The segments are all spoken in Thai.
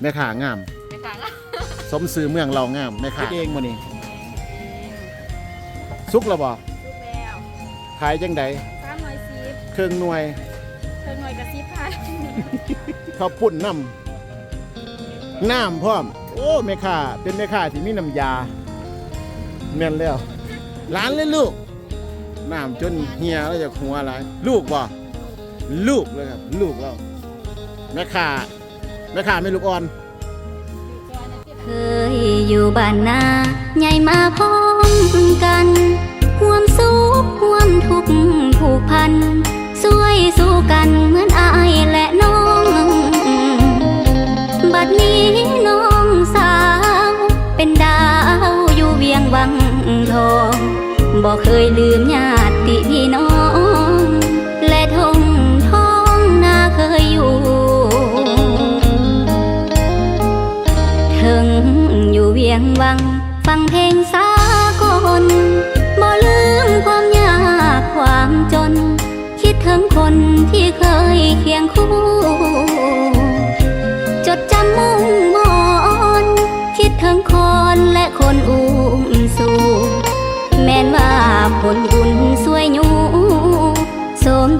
แม่ค้างาม ไปขังสมซื้อเมืองเรางามแม่ค้าเองมื้อนี้สุกแล้วบ่ลูกแล้วขายจังใดสามหน่วยซีฟเครื่องหน่วยเพิ่งหน่วยกระซิบค่ะข้าวปุ้นน้ำน้ำพร้อม โอ้แม่ค้าเป็นแม่ค้าที่มีน้ำยาแม่นแล้วร้านเลยลูกน้ำจนเหียแล้วจากหัวอะไรลูกบ่ลูกเลยครับ ลูกเราแม่ค้า แม่ค้าไม่ลูกอ่อนเคยอยู่บ้านนาใหญ่มาพร้อมกันห่วมสุขห่วมทุกข์ผูกพันช่วยสู้กันเหมือนอายและน้อง บัดนี้น้องสาว เป็นดาวอยู่เวียงวังทองบอกเคยลืมญาติพี่น้อง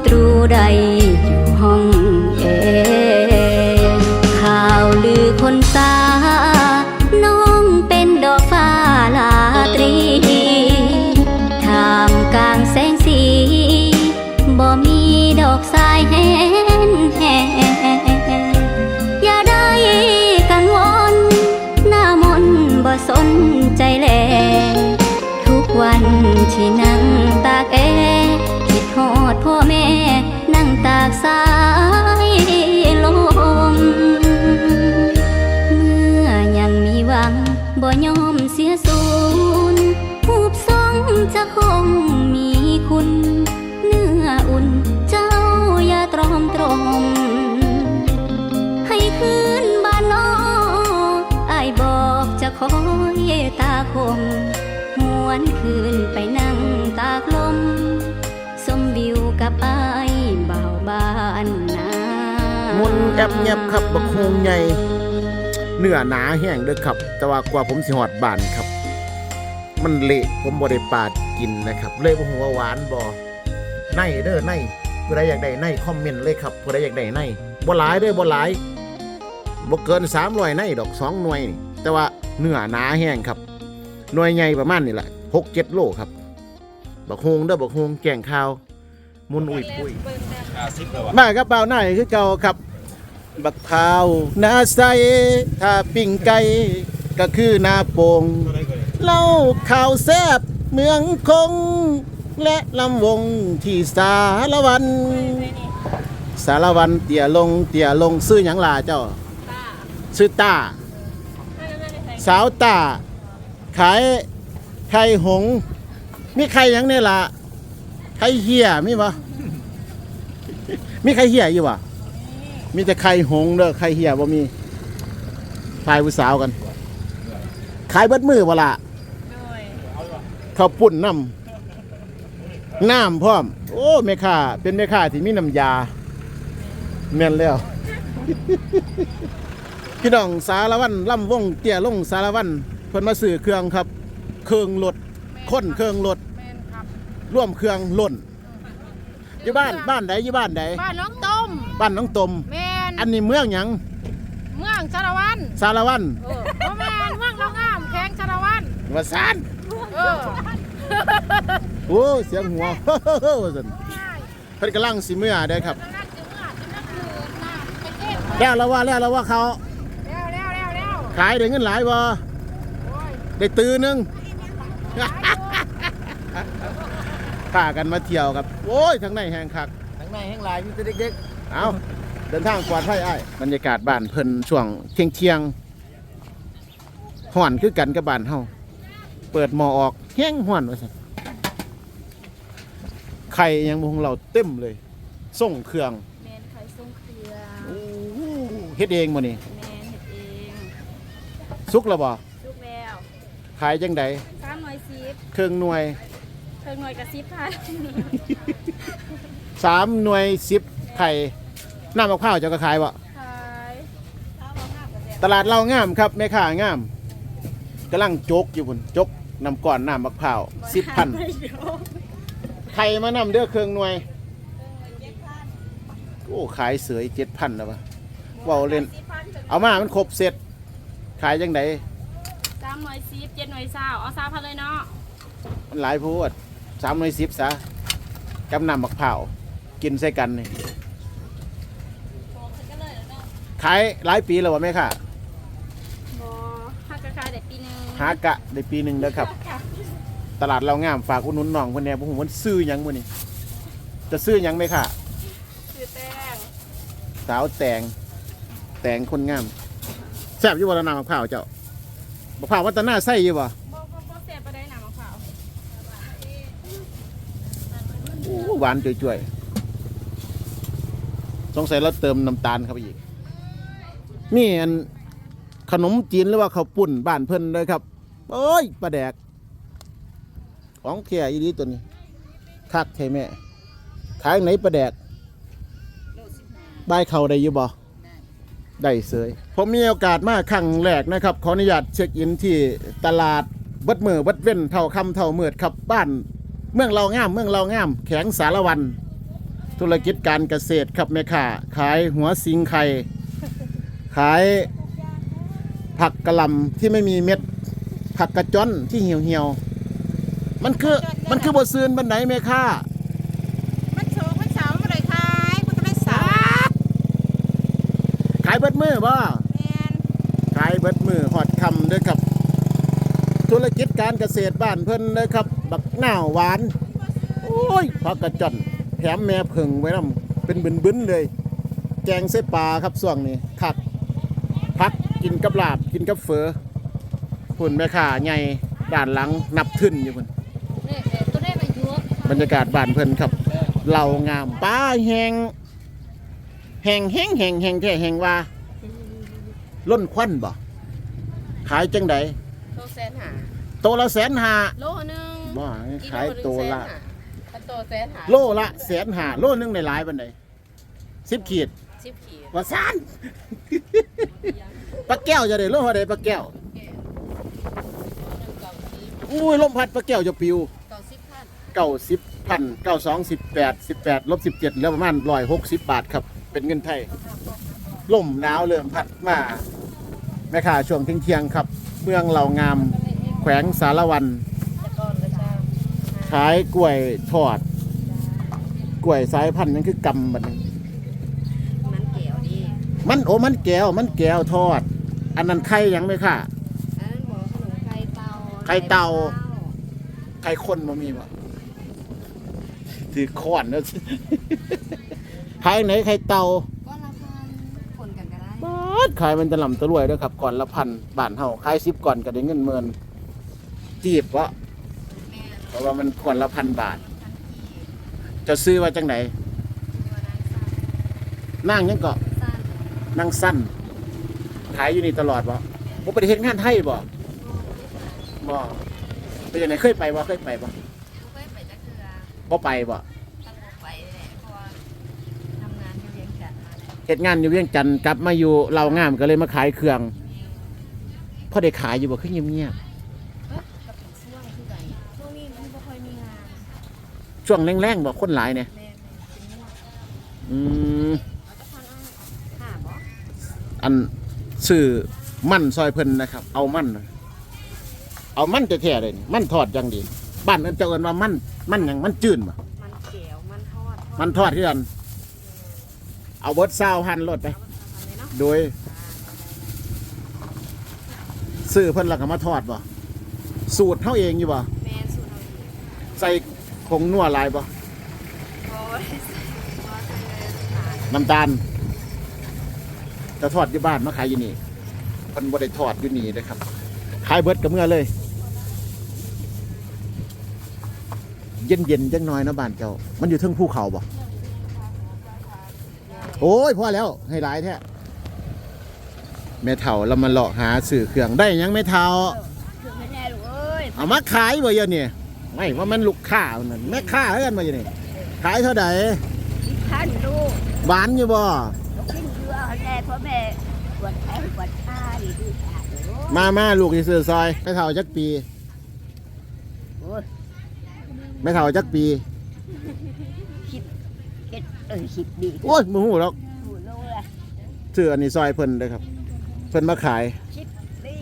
ตรูใด คมหวนคืนไปนั่งตากลม สมวิวกับอายเบาบ้านนามนแอบแยบครับบักฮงใหญ่เนื้อหนาแห้งเด้อครับ แต่ว่ากว่าผมสิหอดบานครับ มันเละผมบ่ได้ปาดกินนะครับ เลยบ่ฮู้ว่าหวานบ่ในเด้อในผู้ใดอยากได้ในคอมเมนต์เลยครับผู้ใดอยากได้ในบ่หลายเด้อบ่หลายบ่เกิน300ในดอกสองหน่วยนี่แต่ว่าเนื้อหนาแห้งครับ หน่วยใหญ่ประมาณนี่แหละ6-7โลครับบักฮงเด้อบักฮงแกงข้าว มุนอุ้ยปุ้ยมาครับเบาหน่อยคือเก่าครับ บักพร้าวนาใสถ้าปิ้งไก่ก็คือนาโปงเหล้าข่าวแซบเมืองคง และลำวงที่สารวัน สารวันเตี่ยลงเตี่ยลงซื้อหยังล่ะเจ้าตาซื้อตาถ้าจะไม่ได้ใส่สาวตา ขายไข่หงส์มีไข่หยังเนี่ยล่ะไข่เหี้ยมีปะมีไข่เหี้ยอยู่ปะมีแต่ไข่หงส์เด้อไข่เหี้ยบ่มีทายผู้สาวกัน ขายเบิดมือบ่ล่ะโดยข้าวปุ้นน้ำน้ำพร้อม โอ้แม่ค้าเป็นแม่ค้าที่มีน้ำยาแม่นแล้วพี่น้องสารวันล่ำวงเตี้ยลงสารวัน เพิ่นมาซื้อเครื่องครับ เครื่องรถค้นเครื่องรถแมนครับร่วมเครื่องล่นอยู่บ้านบ้านใดอยู่บ้านใดบ้านน้องต้มบ้านน้องตมแมนอันนี้เมืองหยังเมืองชาละวันสารวันเออบ่แมนเมืองเรางามแข้งชาละวันว่าซานเออโอ้เสียงหัวว่าซั่นเพิ่นกำลังสิเมื่อเด้อครับนั่นคือเมื่อจะนั่นคือน้ำไปเก็บแล้วแล้วว่าแล้วแล้วว่าเขาแล้วแล้วแล้วแล้วขายได้เงินหลายบ่โอ้ย ได้ตื้อหนึงพากันมาเที่ยวครับ โอ้ยทางในแห้งคักข้างในแห้งลายมีแต่เด็กเอาเดินทางปลอดภัยไอ้ายบรรยากาศบ้านเพิ่นช่วงเที่ยงเที่ยงๆห่อนคือกันกับบ้านเฮาเปิดหมอออกแห้งห่อนว่าซั่นไข่ยังบ่ของเราเต็มเลย ส่งเครื่องแมนไข่ทรงเครือโอ้โหเฮ็ดเองบ่นี่แมนเห็ดเอง สุกแล้วบ่ลูกแล้ว ขายจังใดสามหน่วยซีฟเครื่องหน่วยเพิ่งหน่วยกระซิบค่ะสามหน่วย10ไข่น้ำมะพร้าวเจ้าก็ขายบ่ขายข้าวมะพร้าวกระเทียมตลาดเรางามครับแม่ค้างามกำลังจกอยู่พุ่นจกน้ำก่อนน้ำมะพร้าวสิบพันไม่เดี๋ยวไข่มานำเด้อเครื่องหน่วย โอ้ขายเสือเจ็ดพันแล้วปะเว่าเล่นสิบพันถึงเอามามันครบเสร็จ ขายยังไงสามหน่วยสิบเจ็ดหน่วยเศร้าเอาสามพันเลยเนาะมันหลายโพูดสามหน่วยสิบซะกำนำมะพร้าวกินใส่กันนี่โตขึ้นกันเลยเนาะขายหลายปีแล้ววะแม่ค่ะ บอห้ากระคายแต่ปีหนึงหากะได้ปีหนึ่งแล้วครับตลาดเรางามฝากอุดหนุนน้องคนแน่ผมมันซื้อหยังมื้อนี้จะซื้อหยังไหมค่ะ คือแป้งสาวแตงแตงคนงามแซ่บอยู่บ่ละนามะพร้าวเจ้า มะพร้าววัฒนาไส้อยู่บ่บอบอบอเสียไปได้หนามะพร้าวโอ้หวานจ่วยๆสงสัยเราเติมน้ำตาลเข้าไปอีกนี่อันขนมจีนหรือว่าข้าวปุ้นบ้านเพิ่นเลยครับโอ้ยปลาแดก ของแค่อีนี้ตัวนี้คักใช่แม่ขายไหนปลาแดกบายเขาได้อยู่บ่ ได้เสยผมมีโอกาสมาครั้งแรกนะครับ ขออนุญาตเช็คอินที่ตลาดเบัดมือเบัดเว้นเท่าคำเท่าเมือดครับบ้าน เมืองเรางามเมืองเรางาม แข็งสารวัน ธุรกิจการเกษตรครับแม่ค้าขายหัวสิงไข่ขายผักกระหลำที่ไม่มีเม็ด ผักกระจ้อนที่เหี่ยวเหี่ยวมันคือมันคือบทซืนบันไดแม่ค้า มันโชว์มันเสาร์มันเลยขายมันก็ได้เสาร์ ขายเบิด มือบ่แมนขายเบิดมือหอดคำเด้วยครับ ธุรกิจการเกษตรบ้านเพิ่นเด้อครับ บักหน้าวหวาน โอ้ยผักกระจ้อนแถมแม่เพิงไว้นํเป็นบึนๆเลยแกงเส้ปลาครับส่วงนี้คักพักกินกับลาบกินกับเฟอพุ่นแม่ค้าใหญ่ด้านหลังนับทึนอยู่พุ่นเนี่ยตัวเลขอายุบรรยากาศบ้านเพิ่นครับเหล่างามป้าแหงแหงแหงแหงแหงแท้แหงว่า ล้นควันบ่ขายจังใดโตแสนหาโตละแสนห้าโลหนึงบ่ขายโตละถ้าโตแสนหาโลละแสนห้าโลนึงได้หลายปานใดสิบขีดสิบขีดว่าซานปลาแก้วจะได้โลเท่าใดปลาแก้วอุ้ยลมพัดปลาแก้วจะปิวเก้าสิบพันเก้าสิบพันเก้าสองสิบแปดสิบแปดลบสิบเจ็ดแล้วประมาณร้อยหกสิบบาทครับ เป็นเงินไทยลมหนาวเริ่มพัดมา แม่ค้าช่วงเที่ยงๆครับ เมืองเหล่างาม แขวงสารวันแต่ก่อนก็จะขายกล้วยทอด กล้วยสายพันธุ์นั่นคือกำบัดนึงมันเกี่ยวดีมันโอ้มันแก้วมันแก้วทอด อันนั้นไข่ยังไหมค่ะ อันนั้นบอกขนมไข่เตาไข่เต่าไข่คนมามีบ่ถือขอนแล้วสิขายไหนไข่เต่า ดขายมันจะลำตะรวยเด้วยครับก่อนละพันบาทเฮาขายสิบก่อนก็ได้เงินเมินจีบวะแม่เพราะว่ามันก่อนละพันบาท จะซื้อว่าจังไหนตัวนายสั้นนั่งยังเกาะสั้นนั่งสั้น ขายอยู่นี่ตลอดบ่ผมไปเฮ็ดงานไทยบ่บ่เป็นยังไงเคยไปบ่เคยไปบ่เคยไปจักเทือบ่ไปบ่ เฮ็ดงานอยู่เวียงจันทน์กลับมาอยู่เราวงามก็เลยมาขายเครื่องพอได้ขายอยู่บ่คือเงียบเอ๊ะกับเป็นช่วงที่ไหนช่วงนี้มันไม่ค่อยมีงานๆช่วงแรงๆบ่คนหลายเนี่ยแม่เป็นนวดอืมเอาตะพันเอาหาบ่อันซื้อมั่นซอยเพิ่นนะครับ เอามั่นน่ะเอามั่นแท้ๆเลยนี่มั่นทอดอยังดี บ้านเอิ้นเจ้าเอิ้นว่ามั่นมั่นหยังมันจืดบ่มันเกียวมันทอดมันทอดที่กัน เอาเบิดซาวหันรถไปทำเลยเนาะโดยซื้อเพิ่นแล้วก็มาทอดบ่สูตรเฮาเองอยู่บ่แมนสูตรเราดีใส่ผงนัวหลายบ่โอ้ยเพราะว่าใส่เลยสารน้ำตาลจะทอดอยู่บ้านมาขายอยู่นี่เพิ่นบ่ได้ทอดอยู่นี่เด้อครับขายเบิดกับเมื่อเลย เย็นๆจังน้อยเนาะบ้านเจ้า มันอยู่เทิงภูเขาบ่ โอ้ยพอแล้วให้หลายแท้แม่เฒ่าเรามาเลาะหาสื่อเครื่องได้หยังแม่เฒ่า ถึงแน่ลูกเอ้ยเอามาขายบ่เดี๋ยอะนี่ไม่ว่ามันลูกค้านั่นแม่ค้าเฮือนมาอยู่นี่ขายเท่าใดท่านลูกหวานอยู่บ่ลูกกินเยอะแน่พ่อแม่ปวดแขนปวดขามามาลูกที่ซื้อซอยไม่เท่าจักปีโอ้ยไม่เท่าจักปี เอ็ดเออคิดดีโอ้ยมึงหูหรอกหูโลละซื้ออันนี้ซอยเพิ่นเลยครับ เพิ่นมาขายคิดดี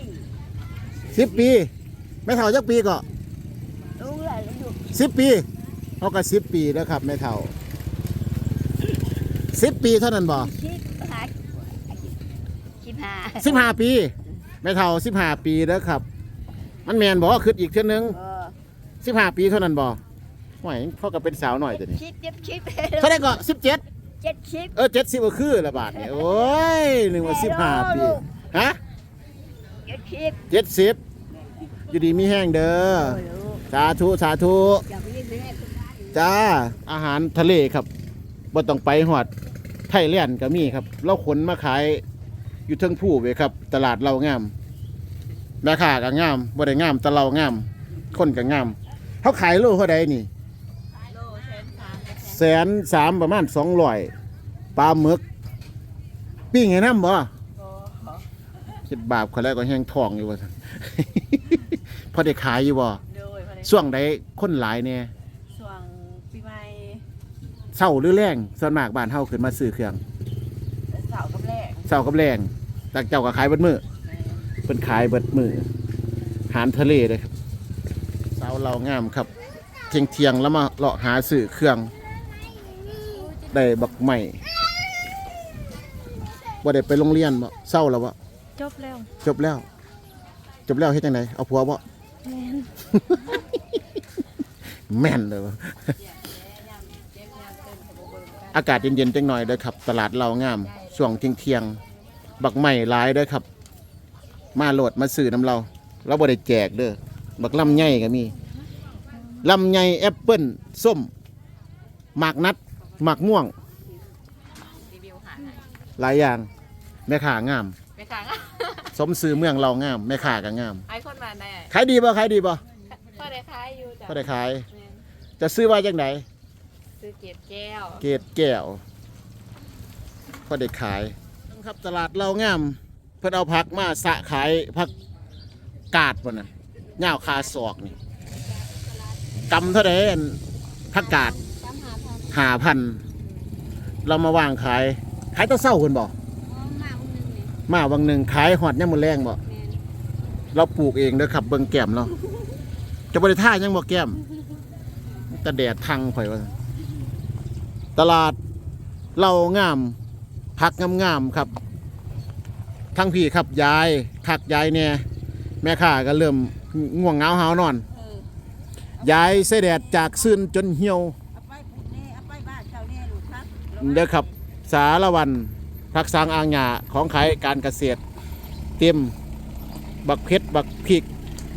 สิบปีไม่เท่าจักปีก็รู้ละแล้วอยู่สิบปีเขาก็สิบปีแล้วครับไม่เท่าสิบปีเท่านั้นบ่คิดหาคิดหาสิบห้าปี ไม่เท่าสิบห้าปีแล้วครับ มันแมนบอกว่าขึ้นอีกเท่านึงเออสิบห้าปีเท่านั้นบ่ ห่วยเขาก็เป็นสาวหน่อยตัวนี้คิดเจ็ดคิดเท่าไหร่ก็สิบเจ็ดเจ็ดคิดเออเจ็ดสิบก็คือละบาทเนี่ยโอ้ยหนึ่งว่าสิบห้าปีฮะเจ็ดคิดเจ็ดสิบอยู่ดีมีแห้งเด้อโอ้ลูกสาธุสาธุอย่าไปเล่นแม่จ้าอาหารทะเลครับบ่ต้องไปหอดไทยแลนด์ก็มีครับ เราขนมาขายอยู่เทิงผู้เว้ยครับ ตลาดเรางามแม่ค้าก็งามบ่ได้งามแต่เรางาม คนก็งามเขาขายโลเท่าใดนี่โลเซนสาม แสนสามประมาณสองร้อยปลาหมึก ปิ้งให้น้ำบ่คิดบาปคนแรกก็แห้งทองอยู่ว่าซั่นพอได้ขายอยู่บ่โดยพอดีช่วงใดคนหลายเนี่ยช่วงปีใหม่เศร้าหรือแรงส่วนมากบ้านเฮาขึ้นมาซื้อเครื่องเสาร์กับแรกเศร้ากับแรงแต่เจ้าก็ขายเบิดมือเพิ่นขายเบิดมืออาหารทะเลเลยครับสาวเรางามครับ เที่ยงเที่ยงๆแล้วมาเลาะหาซื้อเครื่อง ได้บักใหม่บ่ได้ไปโรงเรียนบ่เศร้าแล้วบ่จบแล้วจบแล้ว จบแล้วเฮ็ดจังไดเอาผัวบ่แม่นแม่นเลยวะอากาศเย็นๆจังหน่อยเด้อครับ ตลาดเรางามช่วงเที่ยงๆบักใหม่หลายเด้อครับ มาโหลดมาซื้อน้ำเราเราบ่ได้แจกเด้อบักลำไยก็มีลำไยแอปเปิ้ลส้มหมากนัด หมากม่วง รีวิวหาให้หลายอย่าง แม่ค้างามไปขังสมซื้อเมืองเรางาม แม่ค้าก็งาม ไอคนมาแน่ขายดีบ่ขายดีบ่ก็ได้ขายอยู่จ้ะก็ได้ขาย แม่นจะซื้อว่าจังไดซื้อเก็บแก้ว เกตแก้วก็ได้ขายครับตลาดเรางาม เพิ่นเอาผักมาสะขายผักกาดบ่น่ะย่าวคาศอกนี่กำเท่าใดอันผักกาด หาพันเรามาวางขาย ขายแตั้งเศร้าคนบ่มาวันนึงนี่มาวังหนึ่งขายหอดย่ำมือแรงบ่แม่นเราปลูกเองเด้อครับเบิ่งแก้มเราจะบ่ได้ท่ายังบ่แก้มแต่แดดทังข่อยว่าตลาดเรางามผักงามๆครับ ทั้งพี่ครับยายคักยายเนี่ยแม่ค้าก็เริ่มง่วงเหงาหาวนอน เออยายเสแดดจากซื่นจนเหี่ยว เด้อครับสารวันพักสางอางหยาของขายการเกษตร เต็มบักเพชรบักพริก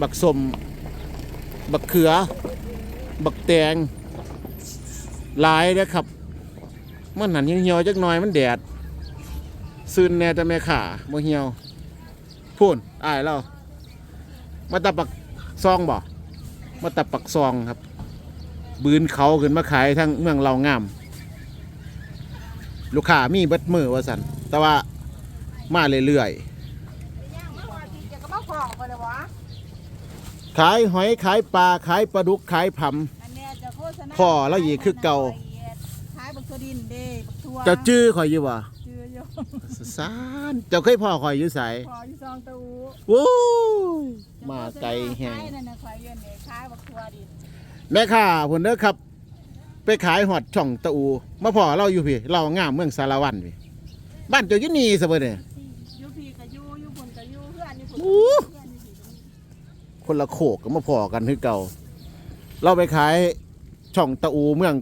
บักสมบักเขือ บักแตงหลายเด้อครับ มันหันเหี่ยวๆจักหน่อยมันแดดซื่นแน่แต่แม่ขาบ่เหี่ยวพูนอ้ายเรามาตะปักซองบ่มาตะปักซองครับ บืนเขาขึ้นมาขายทั้งเมืองเรางาม ลูกค้ามีเบิดมือว่าสันแต่ว่ามาเรื่อยๆขายหอยขายปลาขายปลาดุกขายผอันเนี้ยจะโฆษณาพ่อแล้วอีกคือเก่าขายบักตัวดินเด้บักทัวำเจ้าจื้อข่อยอยู่วะเจือโยสานเจ้าเคยพ่อข่อยอยู่ใสพออยู่ซองตูโว้ยมาไกลแหงขายนั่นน่ะขายเย็นเนี่ยขายบักทัวดินแม่ค้าผนเด้อครับ ไปขายหอดช่องตะอูมาพ่อเราอยู่พี่ เรางามเมืองสารวันพี่บ้านเจ้าอยู่นี่ซะเบ่เนี่ยอยู่พี่ก็อยู่อยู่พุ่นก็อยู่เพื่อนอยู่พุ่นโอ้เพื่อนอยู่พี่คนละโขกก็มาพอกันคือเก่า เราไปขายช่องตะอูเมือง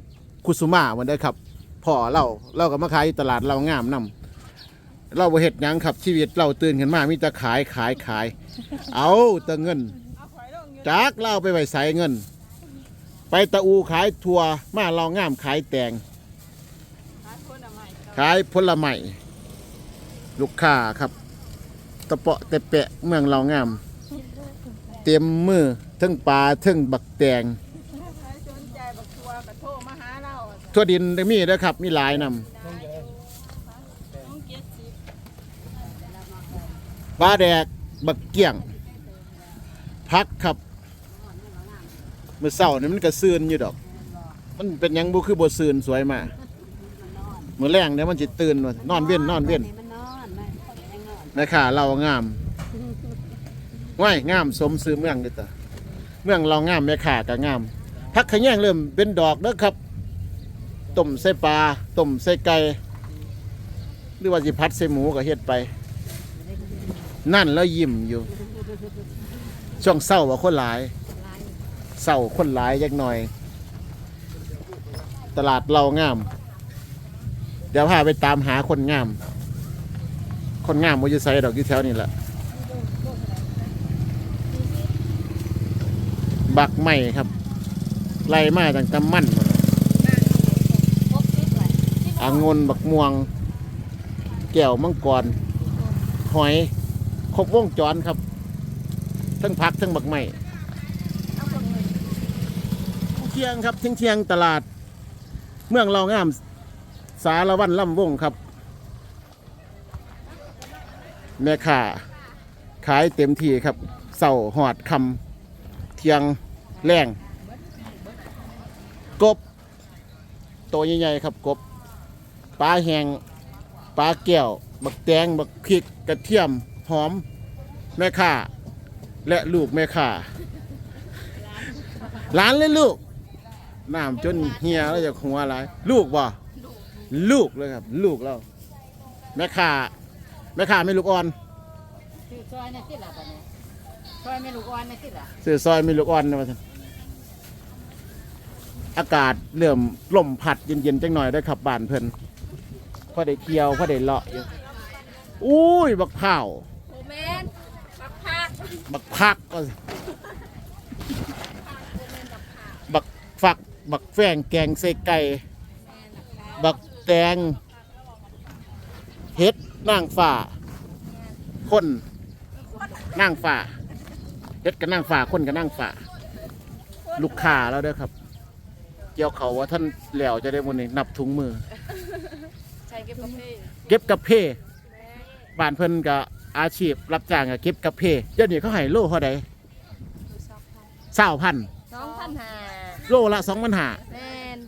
คุสุมาเหมือนเด้อครับพอเราเราก็มาขายอยู่ตลาดเรางามนํเราบ่เฮ็ดหยังครับชีวิตเราตื่นขึ้นมามีแต่ขายขายขาย เอาแต่เงิน เอาข่อยลงอยู่จากเราไปไว้ใส่เงิน ไปตะอูขายทัวมาเรางามขายแตงขายคนละใหม่ขายผลไม้ลูกค้าครับ ตะเปาะแต่แปะเมืองเรางาม เต็มมือทั้งปลาทั้งบักแตงใครสนใจบักทัวก็โทรมาหาเราทั่วดินได้มีเด้อครับ มีหลายนต้องเก็บสิบำปลาแดกบักเกี่ยง พักครับเมื่อเช้านี่มันก็ซืนอยู่ดอก มันเป็นหยังบุคือบ่ซืนสวยมาเมื่อแรงเนี่ยมันจิตตื่นว่านอนเว้นนอนเว้นมันนอนมันยังนอนนะคะเรางามว้ายงามสมซื้อเมืองเด้อตาเมืองเรางามแม่ข่าก็งามพักขะแยงเริ่มเป็นดอกเด้อครับต้มใส่ปลาต้มใส่ไก่หรือว่าสิพัดใส่หมูก็เฮ็ดไป นั่นแล้วยิ้มอยู่ ช่วงเศร้าว่าคนหลาย เศร้าคนหลายยักหน่อย ตลาดเรางาม เดี๋ยวพาไปตามหาคนงาม คนงามว่าอยู่ไซดอกอยู่แถวนี้แหละบักใหม่ครับ ไล่มาตั้งแต่มั่นอางนบักม่วง แก้วมังกร หอย ครบวงจรครับ ทั้งพักทั้งบักใหม่ ที่ยงครับเที่ยงเที่ยงตลาด เมืองเรางามสารวันล่ำวงครับ แม่ค้าขายเต็มที่ครับเสาหอดคำเที่ยงแรงกบตัวใหญ่ๆครับกบปลาแหงปลาแก้วบักแตงบักพริกกระเทียมหอม แม่ค้าและลูกแม่ค้าหลานเลยลูก น้ำจนเฮียแล้วจะหัวอะไรลูกบ่ลูกเลยครับ ลูกเราแม่ค้าแม่ค้าไม่ลูกอ่อนชื่อซอยในที่ละปะเนี่ยซอยไม่ลูกอ่อนในที่ละซื้อซอยมีลูกอ่อนนะว่าซั่นอากาศเริ่มลมพัดเย็นๆจังหน่อยได้อครับบ้านเพิ่นพอได้เที่ยวพอได้เลาะอยู่อุ้ยบักเผาวโอแมนปักผักบักพักก็บักฝัก บักแฟงแกงใส่ไก่ บักแตงเฮ็ดนางฝ่าคนนางฝ่าเฮ็ดกับนางฝ่าคนกับนางฝ่าลูกค้าแล้วเด้อครับ เกี่ยวเขาว่าท่านแหล้วจะได้วันนี้นับถุงมือ ใช้เก็บกาแฟเก็บกับเพบ้านเพิ่นก็อาชีพรับจ้างก็เก็บกับเพเดี๋ยวนี้เขาให้โลเท่าใดเศร้าพันสองพันห้า โลละสองพันหาแมน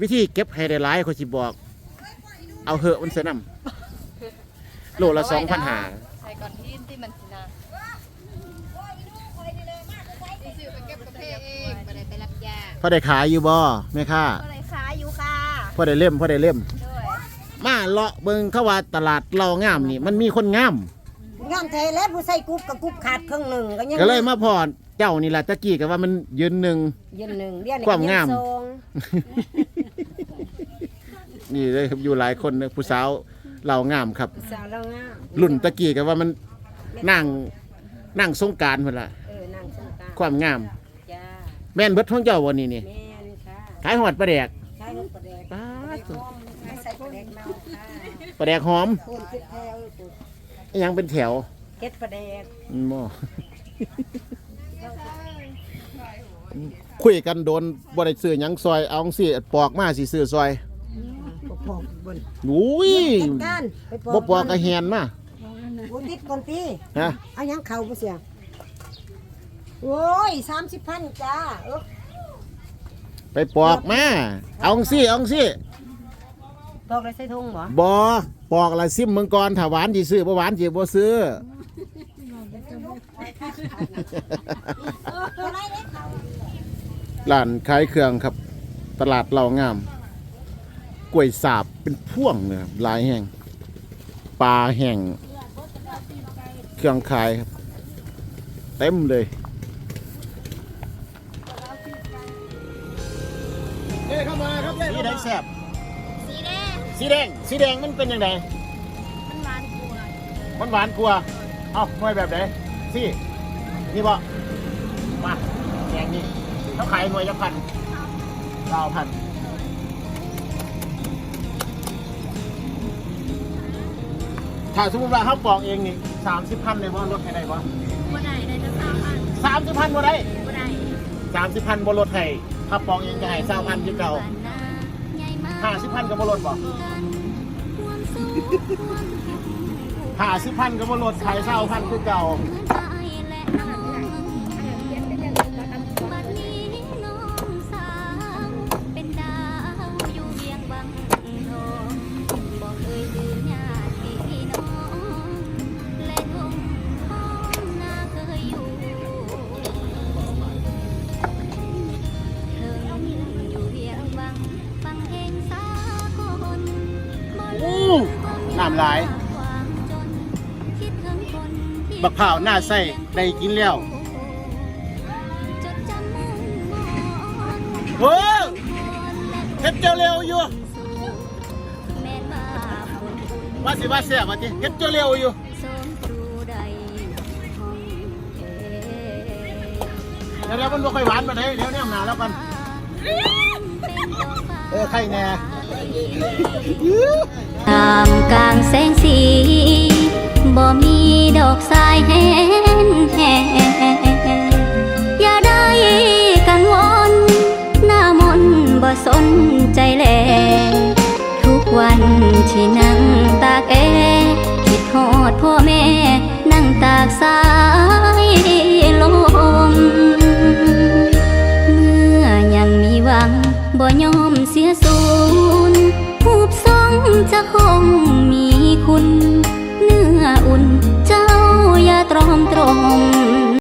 วิธีเก็บให้ได้หลายเขาสิบอก เอาเหอะมันเสยนำโลละสองพันหาใส่ก่อนที่ที่มันสินะที่ซื้อไปเก็บกาแฟเองไปได้ไปรับยาพอได้ขายอยู่บ่แม่ค้าก็เลยขายอยู่ค่ะพอได้เล่มพอได้เล่ม ด้วยมาเลาะเบิ่งเขาว่าตลาดเรางามนี่ มันมีคนงาม งามแท้แล้วผู้ใส่กุ๊บกับกุ๊บขาดครึ่งหนึ่งก็ยังก็เลยมาพอ เจ้านี่แหละตะกี้ก็ว่ามันยืนหนึ่ง ยืนหนึ่งเดียวนี่ความงามก็ยืนทรงนี่เลยครับอยู่หลายคนนะผู้สาวเรางามครับ สาวเรางามรุ่นตะกี้ก็ว่ามันนั่งนั่งสงกรารพุ่นละเออนางสงกรารความงาม จ้าแม่นเบิดท้องเจ้าวันนี้นี่แม่นค่ะขายหอดปลาแดกใช้ลูกประแดกป๊าดไม่ใส่ประแดกเมาค่ะปลาแดกหอมคูณติดแถวปุ๊บอิหยังเป็นแถวเก็ดประแดกอืมบ่ คุยกันโดนบ่ได้ซื้อหยังซอยเอาจังสิปอกมาสิซื้อซอยปปอกบนอุ้ยเก็ดกันไปบ่ปอกก็แฮนมาโอ้ติดก่อนตีฮะเอายังเข่าบ่เสียโอ้ยสามสิบพันจ้าเออไปปอกมาเอาจังสิเอาจังสิปอกเลยใส่ถุงบ่บ่ปอกละซิมเมืองก่อนถ้าหวานสิซื้อบ่หวานสิบ่ซื้อ ร้านขายเครื่องครับ ตลาดเหล่างามกล้วยสาบเป็นพ่วงเนี่ยครับหลายแห่งปลาแห่งเครื่องขายครับ เต็มเลยเฮ้เข้ามาครับสีแดงแสบสีแดงสีแดงสีแดงมันเป็นยังไงมันหวานกว่ามันหวานกลัวาเอ้าหน่วยแบบไหนสินี่บ่มาแดงนี่ เขาขายหน่วยละพันเก้าพันถ้าสมมติว่าเขาปอกเองนี่สามสิบพันเลยบ่ลดให้ได้บ่บ่ได้ได้จะสามพันสามสิบพันบ่ได้บ่ได้สามสิบพันบ่ลดให้ถ้าปอกเองจะให้เก้าพันที่เก่าห้าสิบพันก็บ่ลดบ่หาสิพันก็บ่ลดขายเศร้าพันคือเก่า น้ำลายความจนคิดถึงคนที่บักพร้าวหน้าไส้ได้กินแล้วจดจำมุ่งมองเฮ้ยเฮ็ดเจ้าเร็วอยู่แม่นว่าผลบุญว่าสิว่าเสียว่าติเฮ็ดเจ้าเร็วอยู่สมครูใดห้องเอ๋แล้วแล้วมันบ่ค่อยหวานปานใดเดี๋ยวแนมหน้าแล้วกัน เออใครแน่ ตามกลางแสงสี บ่มีดอกสายแห้งแห้งอย่าได้กังวลหน้ามนบ่สนใจแล ทุกวันที่นั่งตากแอคิดหอดพ่อแม่